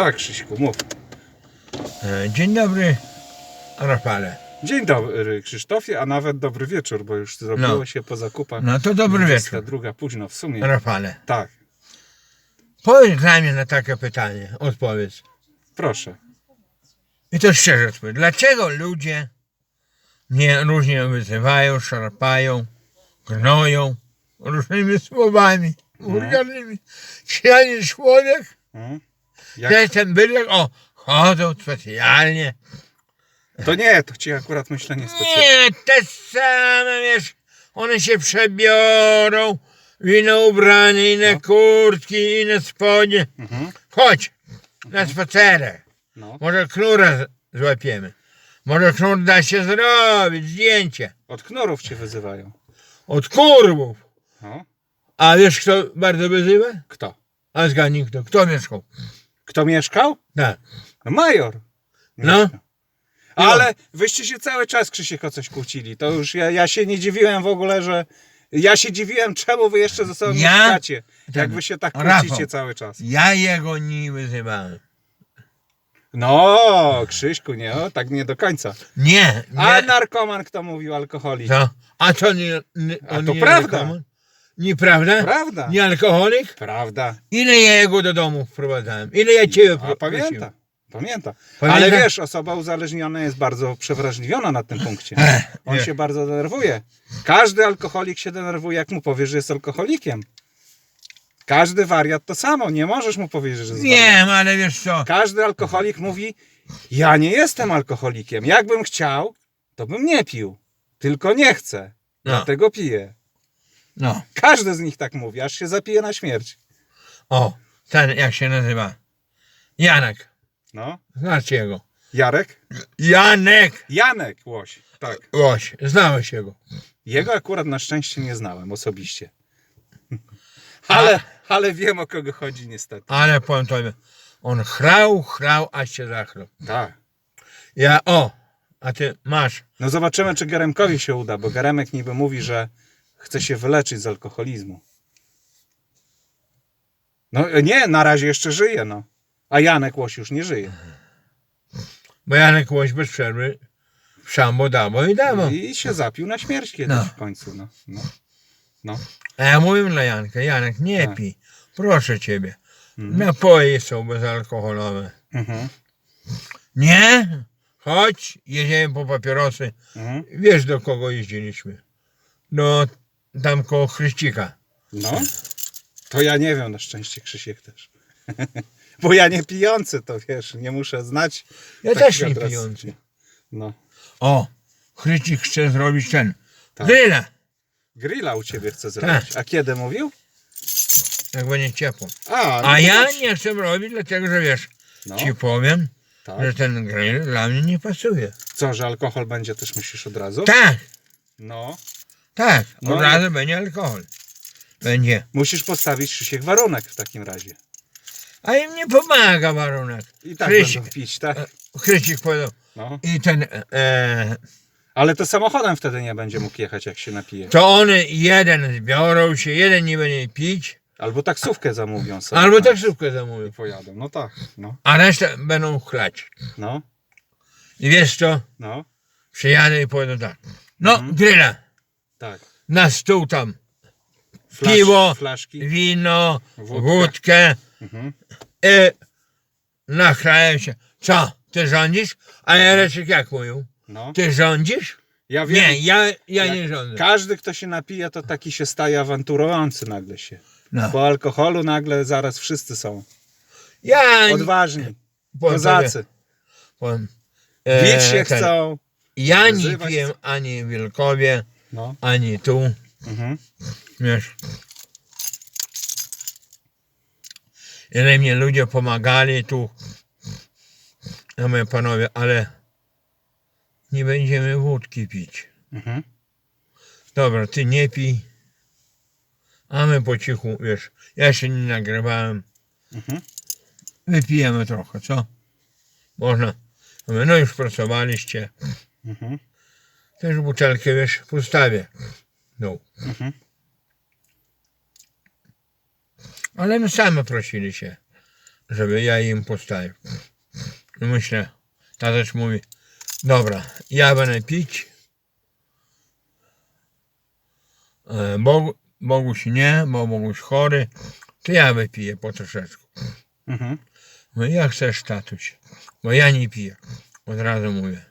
Tak, Krzyśku, mów. E, Dzień dobry, Rafale. Dzień dobry Krzysztofie, a nawet dobry wieczór, bo już zrobiło No. się po zakupach. No to dobry wieczór, druga późno w sumie. Rafale. Tak, Powiedz dla mnie na takie pytanie, odpowiedz. proszę. I to szczerze odpowiedz. Dlaczego ludzie mnie różnie wyzywają, szarpają, gnoją różnymi słowami wulgarnymi? Czy ja nie człowiek? Hmm? Jak... jestem bydlak? O, chodzą specjalnie. To nie, to ci akurat myślę niespecjalnie. Nie, te same, wiesz, one się przebiorą w inne ubranie, inne kurtki, inne spodnie. Mhm. Chodź na spacerek. No. Może knura z- złapiemy. Może knur da się zrobić, zdjęcie. Od knurów cię wyzywają. Od kurwów. No. A wiesz kto bardzo wyzywa? Kto? A zgadnij kto. Kto mieszkał? Kto mieszkał? Tak. No, major. No. Mieszkał. Ale wyście się cały czas Krzysiek o coś kłócili. To już ja, ja się nie dziwiłem w ogóle, że. Ja się dziwiłem, czemu wy jeszcze ze sobą Ja? mieszkacie. Jak wy się tak Rafał. kłócicie cały czas. Ja jego nie wyzywałem. No, Krzyśku, nie, o, tak nie do końca. Nie, A nie. narkoman kto mówił alkoholik? Co? A to nie, nie A to nie prawda. Nieprawda? Prawda. Nie alkoholik? Prawda. Ile ja jego do domu wprowadzałem? Ile ja ciebie A pamięta. Pamięta. Ale wiesz, osoba uzależniona jest bardzo przewrażliwiona na tym punkcie. On się bardzo denerwuje. Każdy alkoholik się denerwuje, jak mu powiesz, że jest alkoholikiem. Każdy wariat to samo. Nie możesz mu powiedzieć, że jest wariat. Wiem, ale wiesz co? Każdy alkoholik mówi, ja nie jestem alkoholikiem. Jakbym chciał, to bym nie pił. Tylko nie chcę. No, Dlatego piję. No. Każdy z nich tak mówi, aż się zapije na śmierć. O, ten jak się nazywa? Janek. No. Znacie jego. Jarek? Janek! Janek Łoś. Tak. Łoś, znałeś jego. Jego akurat na szczęście nie znałem osobiście. Ale, ale wiem o kogo chodzi niestety. Ale powiem tobie, on chrał, chrał, aż się zachrał. Tak. Ja, o, a ty masz. No zobaczymy, czy Geremkowi się uda, bo Geremek niby mówi, że chce się wyleczyć z alkoholizmu. No nie, na razie jeszcze żyje, no. A Janek Łoś już nie żyje. Bo Janek Łoś bez przerwy szambo damo i damo. I się zapił na śmierć kiedyś No. w końcu, no. no. No. A ja mówię dla Janka, Janek, nie Tak. pij, proszę ciebie. Mhm. Napoje są bezalkoholowe. Mhm. Nie? Chodź, jedziemy po papierosy. Mhm. Wiesz do kogo jeździliśmy? Do tam koło Chryścika. No. To ja nie wiem, na szczęście Krzysiek też. Bo ja nie pijący, to wiesz, nie muszę znać. Ja też nie adresów. pijący. No. O, Chrycik chce zrobić ten. Tak. Grilla, Grilla u ciebie chce zrobić. A kiedy mówił? jak będzie ciepło. A, no A ja dobrze. nie chcę robić, dlatego że wiesz, No, ci powiem, tak. że ten grill dla mnie nie pasuje. Co, że alkohol będzie też myślisz od razu? Tak, No. Tak, No od i- razu będzie alkohol. Będzie. Musisz postawić Krzysiek warunek w takim razie. A im nie pomaga warunek. I tak Krzysiek, będą pić, tak? Chrycik powiedział. No. I ten, e, Ale to samochodem wtedy nie będzie mógł jechać, jak się napije. to one jeden zbiorą się, jeden nie będzie pić, Albo taksówkę zamówią sobie. albo taksówkę zamówią, I pojadą. No tak, no. a resztę będą chlać. No, I wiesz co? no, Przyjadę i powiem tak. No, Mhm. Tak. Na stół tam Flasz, Piwo. Flaszki. wino, Wódkę. wódkę. Mhm. I nachlałem się. Co? Ty rządzisz? A Jareczek jak mówił? No. Ty rządzisz? Ja wiem, Nie, ja, ja Jak nie rządzę. każdy, kto się napije, to taki się staje awanturujący nagle się. No. Po alkoholu nagle zaraz wszyscy są Ja nie- odważni, powiem kozacy. powiem, Bić się ten, chcą. Ja nie wyzywać piję chcą. ani w Wielkowie, No. ani tu. Mhm. Wiesz. Ile mnie ludzie pomagali tu. Ja mówię, panowie, ale nie będziemy wódki pić. Mhm. Dobra, ty nie pij. A my po cichu, wiesz, ja się nie nagrywałem. Mhm. Wypijemy trochę, co? Można. No już pracowaliście. Mhm. Też butelkę, wiesz, postawię. No. Mhm. Ale my sami prosili się. żeby ja im postawił. I myślę, tatacz mówi, dobra, ja będę pić, e, Bogu, Boguś nie, bo Boguś chory, to ja wypiję po troszeczku. Mhm. No jak chcesz, tatuś, bo ja nie piję. Od razu mówię.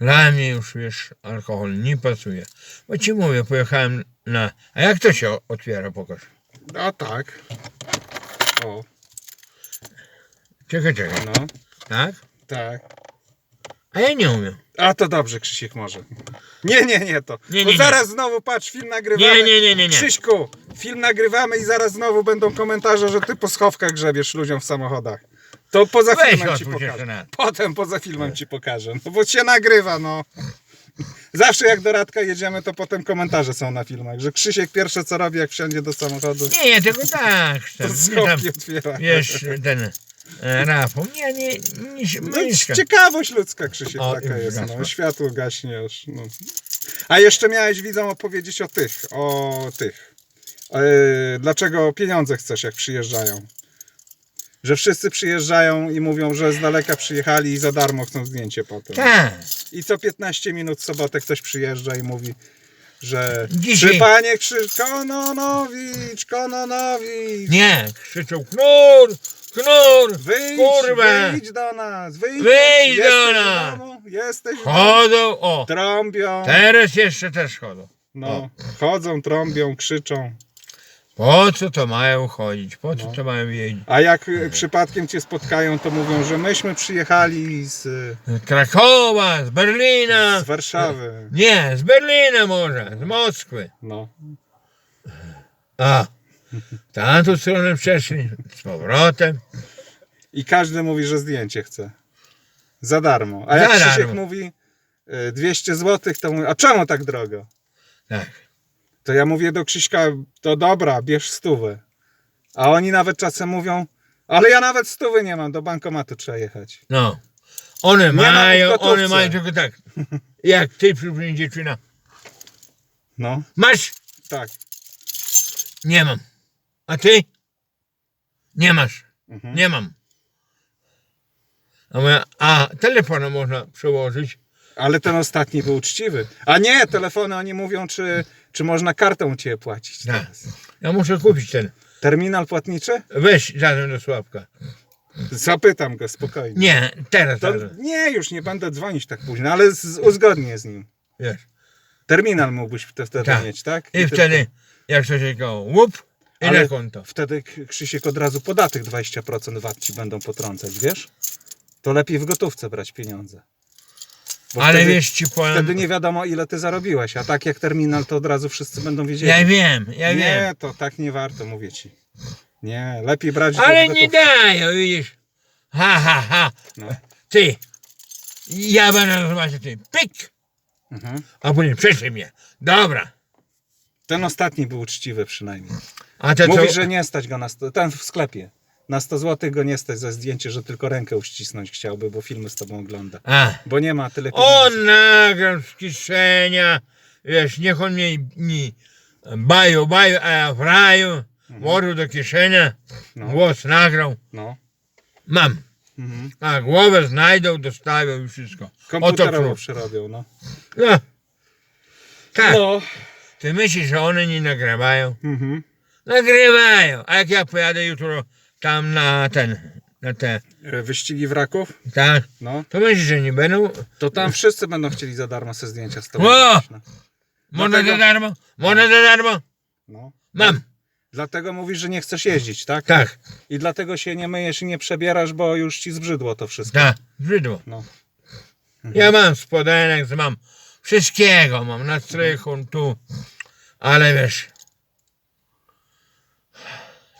Dla mnie już, wiesz, alkohol nie pasuje. Bo ci mówię, pojechałem na... A jak to się otwiera, pokaż. A tak. O, Czekaj, czekaj. no, Tak? tak. A ja nie umiem. A to dobrze, Krzysiek może. Nie, nie, nie to. Nie, Bo nie, zaraz znowu patrz, film nagrywamy. Nie, nie, nie, nie, nie. Krzyśku, film nagrywamy i zaraz znowu będą komentarze, że ty po schowkach grzebiesz ludziom w samochodach. To poza Weź filmem ci jeszcze pokażę. Potem poza filmem ci pokażę. No bo się nagrywa, no. Zawsze jak do Radka jedziemy, to potem komentarze są na filmach, że Krzysiek pierwsze co robi, jak wsiądzie do samochodu, Nie, ja tylko tak. to Ten, nie tam, schowki otwiera. wiesz, ten e, Rafał. Nie, nie, nie, No, ciekawość ludzka, Krzysiek, O, taka już jest. No, światło gaśnie już. No. A jeszcze miałeś widzom opowiedzieć o tych, o tych. Yy, dlaczego pieniądze chcesz, jak przyjeżdżają? Że wszyscy przyjeżdżają i mówią, że z daleka przyjechali i za darmo chcą zdjęcie potem. Tak. I co 15 minut w sobotę ktoś przyjeżdża i mówi, że Dzisiaj- przy panie krzyż Kononowicz, Kononowicz. Nie, krzyczą knur, knur, Wyjdź, kurwa. wyjdź do nas, wyjdź, Wyjdź jesteś do w nas. domu, jesteś w domu. Chodzą, o, Trąbią, teraz jeszcze też chodzą. no, chodzą, trąbią, krzyczą. Po co to mają chodzić? Po co No. to mają wiedzieć? A jak y, przypadkiem cię spotkają, to mówią, że myśmy przyjechali z, Z Krakowa, z Berlina. z Warszawy. Nie, z Berlina może, z Moskwy. No. A, tamtą stronę przeszli, z powrotem. I każdy mówi, że zdjęcie chce. Za darmo. A Za jak Krzysiek darmo. mówi y, 200 zł, to mówi, a czemu tak drogo? Tak. To ja mówię do Krzyśka, to dobra, bierz stówę. A oni nawet czasem mówią, ale ja nawet stówy nie mam, do bankomatu trzeba jechać. No. One ma mają, w gotówce. one mają tylko tak. Jak ty przypomnij dziewczyna. No, Masz? tak. Nie mam. A ty? Nie masz. Mhm. Nie mam. A, mówię, a można przełożyć. Ale ten ostatni był uczciwy. A nie, telefony oni mówią, czy, czy można kartą ciebie płacić. Tak. teraz. Ja muszę kupić ten. Terminal płatniczy? Weź zadzwoń do Sławka. Zapytam go spokojnie. Nie, teraz To, zadzwoń. nie, już nie będę dzwonić tak późno, ale z, uzgodnię z nim. Wiesz. Terminal mógłbyś wtedy Tak. mieć, tak? I tylko- wtedy, jak coś się go łup i Ale na konto. Wtedy K- Krzysiek od razu podatek 20% VAT ci będą potrącać, wiesz? To lepiej w gotówce brać pieniądze. Bo Ale wtedy, wiesz ci powiem. Wtedy nie wiadomo ile ty zarobiłeś, a tak jak terminal to od razu wszyscy będą wiedzieli. Ja wiem, ja nie, wiem. to tak nie warto, mówię ci. Nie, lepiej brać Ale nie dają, widzisz. Ha, ha, ha. No. Ty. Ja będę nazywać ty. Pyk. Mhm. A później prześlij mnie. Dobra. Ten ostatni był uczciwy przynajmniej. A Mówi, co? że nie stać go na 100, ten w sklepie. Na 100 zł go nie stać za zdjęcie, że tylko rękę uścisnąć chciałby, bo filmy z tobą ogląda. A. Bo nie ma tyle pieniędzy. On nagrał z kieszenia. Wiesz, niech on mnie mi baju, baju, a ja w raju. Włożył do kieszenia. No. Głos nagrał. No. Mam. Mhm. A głowę znajdą, dostawią i wszystko. Oto Komputerowo prób. przerobią, no. No. Tak. No. Ty myślisz, że one nie nagrywają? Mhm. Nagrywają. A jak ja pojadę jutro tam na ten, na te, E, Wyścigi wraków? tak, No. to myślisz, że nie będą? To tam wszyscy będą chcieli za darmo se zdjęcia z tobą. O! robić, No. Można Dlatego- za darmo? Można za darmo? no. Mam. Dlatego mówisz, że nie chcesz jeździć, tak? Tak, I dlatego się nie myjesz i nie przebierasz, bo już ci zbrzydło to wszystko. tak, brzydło. No. Ja mam spodenek, mam wszystkiego, mam na strychu, tu, ale wiesz,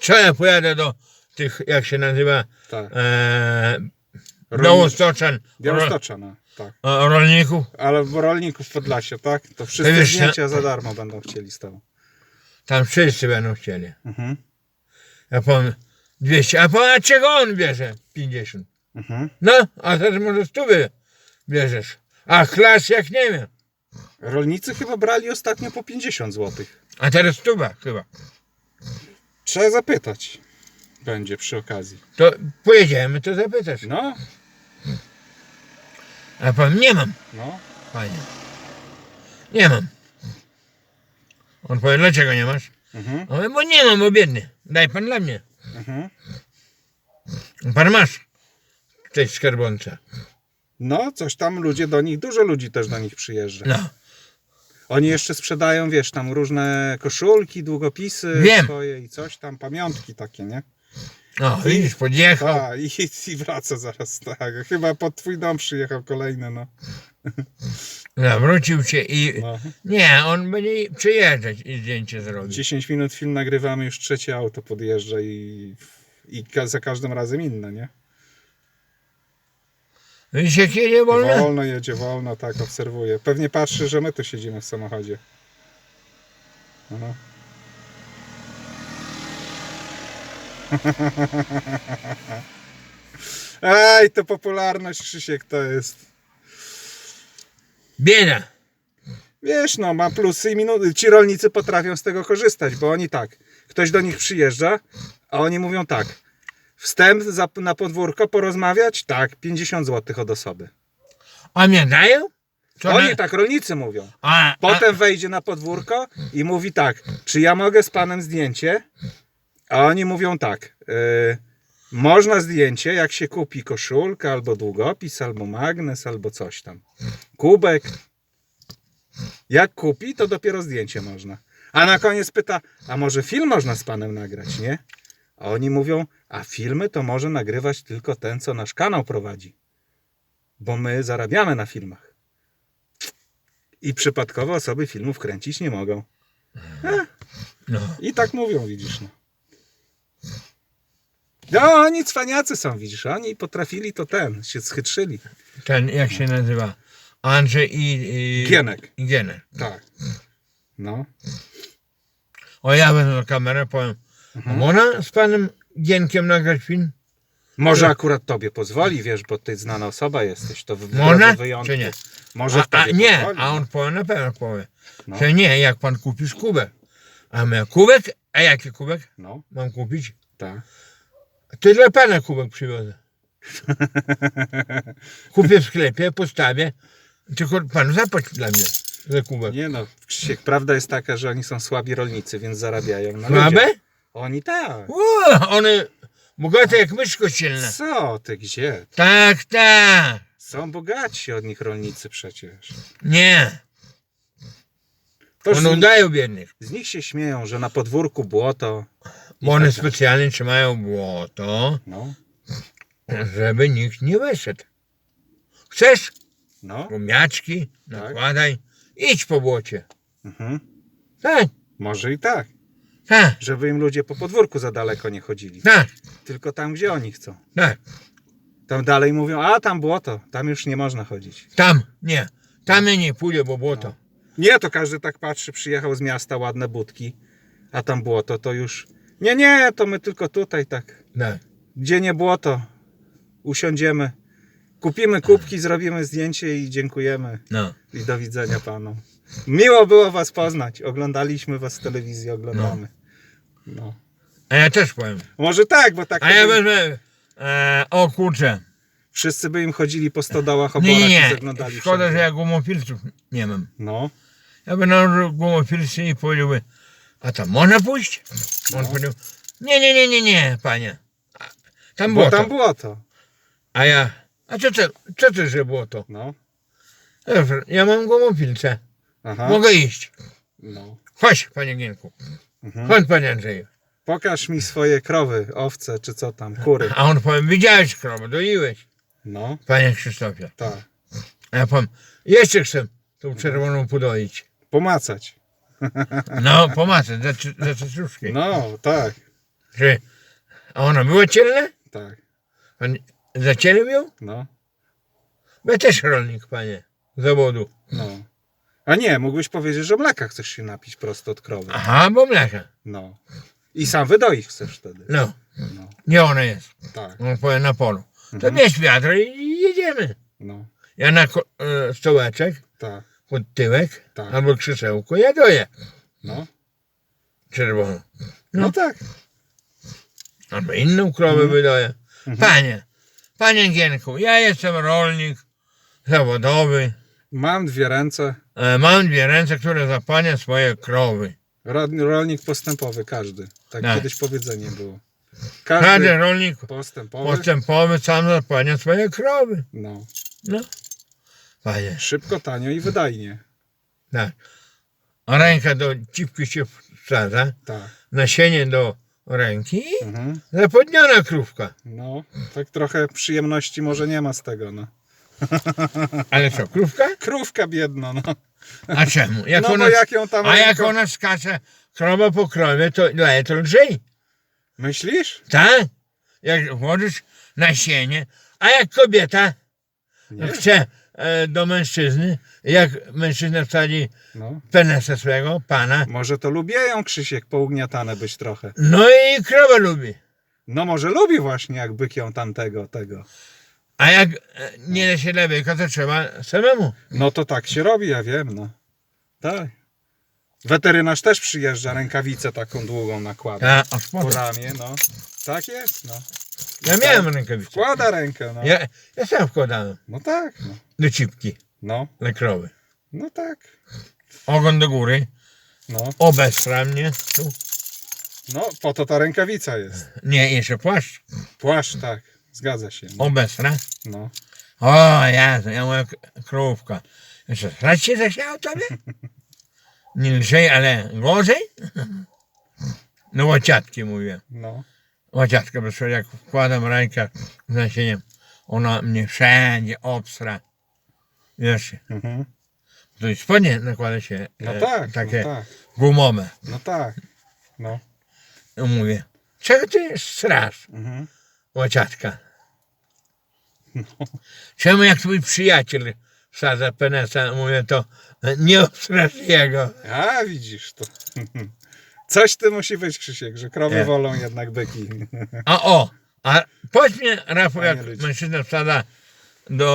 co ja pojadę do tych, jak się nazywa, Tak. e, Białostoczan, Białostocza, no. Tak. o, rolników, Ale w rolników w Podlasie, tak? To wszyscy Wiesz, zdjęcia za darmo będą chcieli z tobą. tam wszyscy będą chcieli. Mhm. Ja powiem 200, a po a czego on bierze 50? Mhm. No, a teraz może stówy bierzesz. A klas jak nie wiem. Rolnicy chyba brali ostatnio po 50 zł. A teraz stuwa chyba. Trzeba zapytać. Będzie przy okazji. To pojedziemy, to zapytasz. No, A powiem, nie mam, no. panie. Nie mam. On powie, dlaczego nie masz? Mhm, A mówię, bo nie mam, bo biedny. Daj pan dla mnie. mhm. Pan masz w tej skarbonce. No, coś tam ludzie do nich, dużo ludzi też do nich przyjeżdża. No. Oni jeszcze sprzedają, wiesz, tam różne koszulki, długopisy Wiem. swoje i coś tam, pamiątki takie, nie? O, widzisz, podjechał. Tak, i, i wraca zaraz, tak. Chyba pod twój dom przyjechał kolejny, no. Zawrócił się i... no. Nie, on będzie przyjeżdżać i zdjęcie zrobić. 10 minut film nagrywamy, już trzecie auto podjeżdża i, i ka- za każdym razem inne, nie? Widzisz, jak jedzie wolno? Wolno jedzie, wolno, tak, obserwuję. Pewnie patrzy, że my tu siedzimy w samochodzie. No. Ej, to popularność, Krzysiek, to jest... Bieda. Wiesz, no, ma plusy i minuty. Ci rolnicy potrafią z tego korzystać, bo oni tak, ktoś do nich przyjeżdża, a oni mówią tak, wstęp za, na podwórko porozmawiać? Tak, 50 zł od osoby. A mnie dają? Co Oni tak, rolnicy mówią. A, a, Potem wejdzie na podwórko i mówi tak, czy ja mogę z panem zdjęcie? A oni mówią tak, y, można zdjęcie, jak się kupi koszulkę, albo długopis, albo magnes, albo coś tam. Kubek. Jak kupi, to dopiero zdjęcie można. A na koniec pyta, a może film można z panem nagrać, nie? A oni mówią, a filmy to może nagrywać tylko ten, co nasz kanał prowadzi. Bo my zarabiamy na filmach. I przypadkowe osoby filmów kręcić nie mogą. no. I tak mówią, widzisz. No, no oni cwaniacy są, widzisz. Oni potrafili to ten, się schytrzyli. Ten, jak się nazywa? Andrzej i... i Gienek. I Gienek. Tak. No. O, ja wezmę kamerę, powiem, Mhm. można z panem Gienkiem nagrać film? Może akurat tobie pozwoli, wiesz, bo ty znana osoba jesteś. To w Można, wyjątku. czy nie? Może A, a tobie nie, pozwoli. a on powie, na pewno powie, No. że nie, jak pan kupisz kubek. A my, kubek? A jaki kubek No, mam kupić? tak. Ty dla pana kubek przywiozę. Kupię w sklepie, postawię, tylko pan zapłać dla mnie za kubek. Nie no, Krzysiek, prawda jest taka, że oni są słabi rolnicy, więc zarabiają na Słabe? ludziach. Oni tak. O, one bogate jak mysz kościelna. Co ty, gdzie? Tak, tak. Są bogaci od nich rolnicy przecież. Nie, To one udają biednych. z nich się śmieją, że na podwórku błoto. One tak specjalnie trzymają błoto, No, żeby nikt nie wyszedł. Chcesz? no. Gumiaczki, nakładaj, idź po błocie. Mhm. Tak, Może i tak. tak, Żeby im ludzie po podwórku za daleko nie chodzili. tak, Tylko tam, gdzie oni chcą. tak. Tam dalej mówią, a tam błoto, tam już nie można chodzić. Tam, nie. Tam ja nie pójdę, bo błoto. Nie, to każdy tak patrzy, przyjechał z miasta, ładne budki, a tam błoto, to już... Nie, nie, to my tylko tutaj tak. Tak. Gdzie nie błoto, usiądziemy, kupimy kubki, zrobimy zdjęcie i dziękujemy. No. I do widzenia panom. Miło było was poznać. Oglądaliśmy was w telewizji, oglądamy. No. A ja też powiem. Może tak, bo tak A ja wezmę. E, o kurczę. wszyscy by im chodzili po stodołach, Nie, oborach nie, i nie. zaglądali Szkoda, wszędzie. że ja gumofilców nie mam. No, Ja bym nałożył gumofilcy i powiedziałby, a tam można pójść? On No. powiedział, nie, nie, nie, nie, nie, panie. A, Tam bo było tam to. A ja, a co to, co to, że było to? No, Dobrze, ja mam gumofilce. aha. Mogę iść. No. Chodź, panie Gienku. Mhm. Chodź, panie Andrzeju. Pokaż mi swoje krowy, owce, czy co tam, kury. A on powiem, widziałeś krowę, doiłeś, No, panie Krzysztofie. tak. A ja powiem, jeszcze chcę tą czerwoną podoić. Pomacać. No, pomacę, za, cy- za cytruszki. No, tak, Czy, a ona była cielna? tak. Pan zacielił ją? No, ja też rolnik, panie, z zawodu. no. A nie, mógłbyś powiedzieć, że mleka chcesz się napić prosto od krowy. Aha, bo mleka. No. I sam wydoić chcesz wtedy. No, No, nie ona jest. tak. On powie na polu. To Mhm. bierz wiatr i i jedziemy. No, Ja na ko- e, stołeczek, tak. Pod tyłek, Tak. albo krzesełko, ja doję No, czerwoną. no No. tak. albo inną krowę wydaje. Panie, panie Gienku, ja jestem rolnik zawodowy. Mam dwie ręce. E, Mam dwie ręce, które zapania swoje krowy. Ro- Rolnik postępowy, każdy. Tak Tak. kiedyś powiedzenie było. Każdy Każdy rolnik postępowy. postępowy sam zapania swoje krowy. No. No. Panie, Szybko, tanio i wydajnie. tak. A ręka do cipki się wsadza, Tak. nasienie do ręki Mhm. zapodniona krówka. No, tak trochę przyjemności może nie ma z tego, no. Ale co, krówka? Krówka biedna, no. A czemu? Jak no ona, bo jak ją tam... a jak ręką- ona skacze krowa po krowie, to daje to lżej. Myślisz? Tak? Jak włożysz nasienie, a jak kobieta Nie. chce do mężczyzny, jak mężczyzna wsadzi No. penesa swego, pana, Może to lubię Krzysiek, pougniatane być trochę. no i krowę lubi. No może lubi właśnie, jak byk ją tamtego, tego. A jak e, nie da się lewyka, to trzeba samemu. No to tak się robi, ja wiem, no. Tak. Weterynarz też przyjeżdża, rękawicę taką długą nakłada. A Po ramię, no. Tak jest, no. ja miałem rękawice. Wkłada rękę, no. Ja, ja sam wkładałem No tak, no. Do cipki No, dla krowy. no tak. Ogon do góry, No, obestra mnie. Tu. no, po to ta rękawica jest. Nie, jeszcze płaszcz. Płaszcz, tak. Zgadza się. No. Obestra. no. O, ja, ja moja krówka. Jeszcze raz się zasiał tobie? Nie lżej, ale gorzej? No łaciatki mówię. no. Łaciatka, bo jak wkładam rękę z nasieniem, ona mnie wszędzie obstra. Wiesz, Mhm. to i spodnie nakłada się No e, tak, takie no tak. gumowe. No tak. No. No mówię, czego ty strasz, Mhm. łaciatka? Czemu jak twój przyjaciel wsadza penesa, mówię, to nie obstrasz jego. A widzisz to. Coś ty musi być, Krzysiek, że krowy Nie. wolą jednak byki. A o, a powiedz mnie, Rafał, Panie jak mężczyzna wsadza do